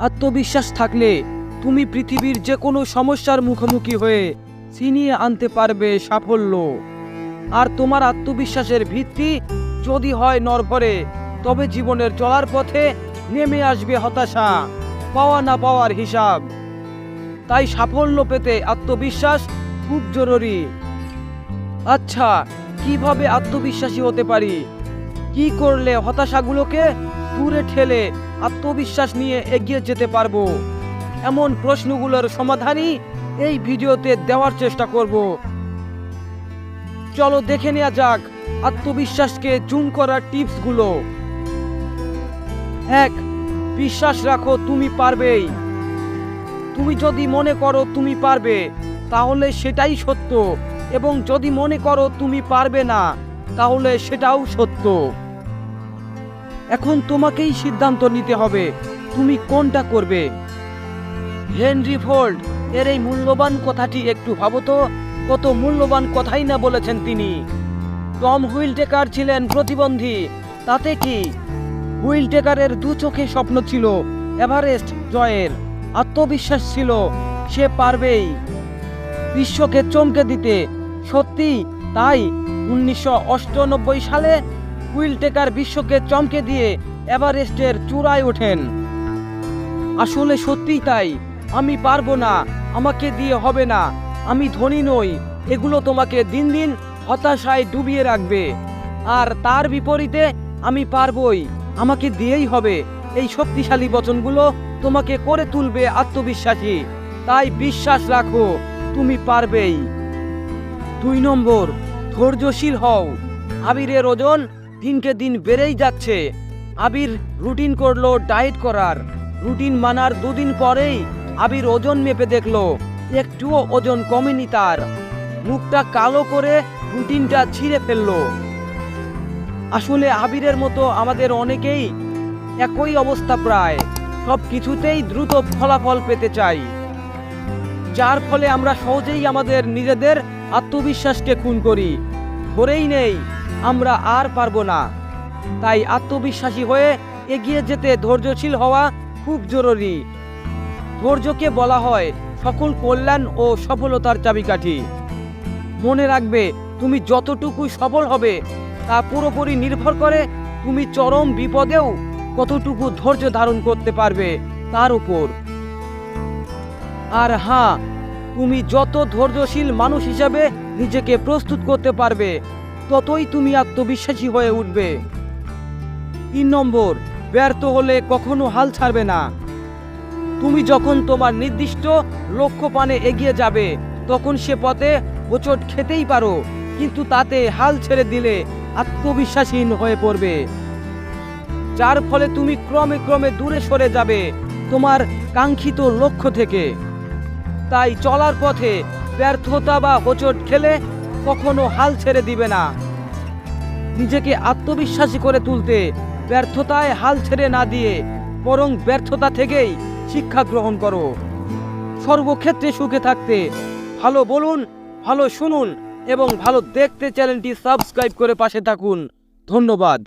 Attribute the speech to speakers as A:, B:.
A: আত্মবিশ্বাস থাকলে তুমি পৃথিবীর যে কোনো সমস্যার মুখোমুখি হয়ে ছিনিয়ে আনতে পারবে সাফল্য। আর তোমার আত্মবিশ্বাসের ভিত্তি যদি হয় নরভরে, তবে জীবনের চলার পথে নেমে আসবে হতাশা, পাওয়া না পাওয়ার হিসাব। তাই সাফল্য পেতে আত্মবিশ্বাস খুব জরুরি। আচ্ছা কীভাবে আত্মবিশ্বাসী হতে পারি? কি করলে হতাশাগুলোকে দূরে ঠেলে আত্মবিশ্বাস নিয়ে এগিয়ে যেতে পারব। এমন প্রশ্নগুলোর সমাধানই এই ভিডিওতে দেওয়ার চেষ্টা করব। চলো দেখে নেওয়া যাক আত্মবিশ্বাসকে জুম করার টিপসগুলো। এক, বিশ্বাস রাখো তুমি পারবেই। তুমি যদি মনে করো তুমি পারবে, তাহলে সেটাই সত্য। এবং যদি মনে করো তুমি পারবে না, তাহলে সেটাও সত্য। এখন তোমাকেই সিদ্ধান্ত নিতে হবে। তুমি কোনটা করবে? হেনরি ফোর্ড, এর এই মূল্যবান কথাটি একটু ভাবো তো। কত মূল্যবান কথাই না বলেছেন তিনি। টম হুইল টেকার ছিলেন প্রতিবন্ধী। তাতে কি? হুইল টেকারের দু চোখে স্বপ্ন ছিল, এভারেস্ট জয়ের। আত্মবিশ্বাস ছিল, সে পারবেই। বিশ্বকে চমকে দিতে। সত্যি তাই উনিশশো সালে হুইল টেকার বিশ্বকে চমকে দিয়ে এভারেস্টের চূড়ায় ওঠেন। আসলে সত্যিই তাই, আমি পারব না, আমাকে দিয়ে হবে না, আমি ধনী নই, এগুলো তোমাকে দিন দিন হতাশায় ডুবিয়ে রাখবে। আর তার বিপরীতে আমি পারবই, আমাকে দিয়েই হবে। এই শক্তিশালী বচনগুলো তোমাকে করে তুলবে আত্মবিশ্বাসী। তাই বিশ্বাস রাখো, তুমি পারবেই। দুই নম্বর, ধৈর্যশীল হও। আবিরের ওজন দিনকে দিন বেড়েই যাচ্ছে। আবির রুটিন করল ডায়েট করার। রুটিন মানার দুদিন পরেই আবির ওজন মেপে দেখল। একটুও ওজন কমেনি তার। মুখটা কালো করে রুটিনটা ছিঁড়ে ফেলল। আসলে আবিরের মতো আমাদের অনেকেই একই অবস্থা প্রায়। সব কিছুতেই দ্রুত ফলাফল পেতে চাই। যার ফলে আমরা সহজেই আমাদের নিজেদের আত্মবিশ্বাসকে খুন করি। ধরেই নেই আমরা আর পারব না। তাই আত্মবিশ্বাসী হয়ে এগিয়ে যেতে ধৈর্যশীল হওয়া খুব জরুরি। ধৈর্যকে বলা হয় সকল কল্যাণ ও সফলতার চাবিকাঠি। মনে রাখবে, তুমি যতটুকু সফল হবে, তা পুরোপুরি নির্ভর করে তুমি চরম বিপদেও কতটুকু ধৈর্য ধারণ করতে পারবে তার উপর। আর হ্যাঁ তুমি যত ধৈর্যশীল মানুষ হিসাবে নিজেকে প্রস্তুত করতে পারবে ততই তুমি আত্মবিশ্বাসী হয়ে উঠবে। তিন নম্বর, ব্যর্থ হলে কখনো হাল ছাড়বে না। তুমি যখন তোমার নির্দিষ্ট লক্ষ্য পানে এগিয়ে যাবে, তখন সে পথে হোঁচট খেতেই পারো, কিন্তু তাতে হাল ছেড়ে দিলে আত্মবিশ্বাসহীন হয়ে পড়বে। যার ফলে তুমি ক্রমে ক্রমে দূরে সরে যাবে তোমার কাঙ্ক্ষিত লক্ষ্য থেকে। তাই চলার পথে ব্যর্থতা বা হোঁচট খেলে কখনো হাল ছেড়ে দিবে না। নিজেকে আত্মবিশ্বাসী করে তুলতে ব্যর্থতায় হাল ছেড়ে না দিয়ে বরং ব্যর্থতা থেকেই শিক্ষা গ্রহণ করো। সর্বক্ষেত্রে সুখে থাকতে ভালো বলুন, ভালো শুনুন এবং ভালো দেখতে চ্যানেলটি সাবস্ক্রাইব করে পাশে থাকুন। ধন্যবাদ।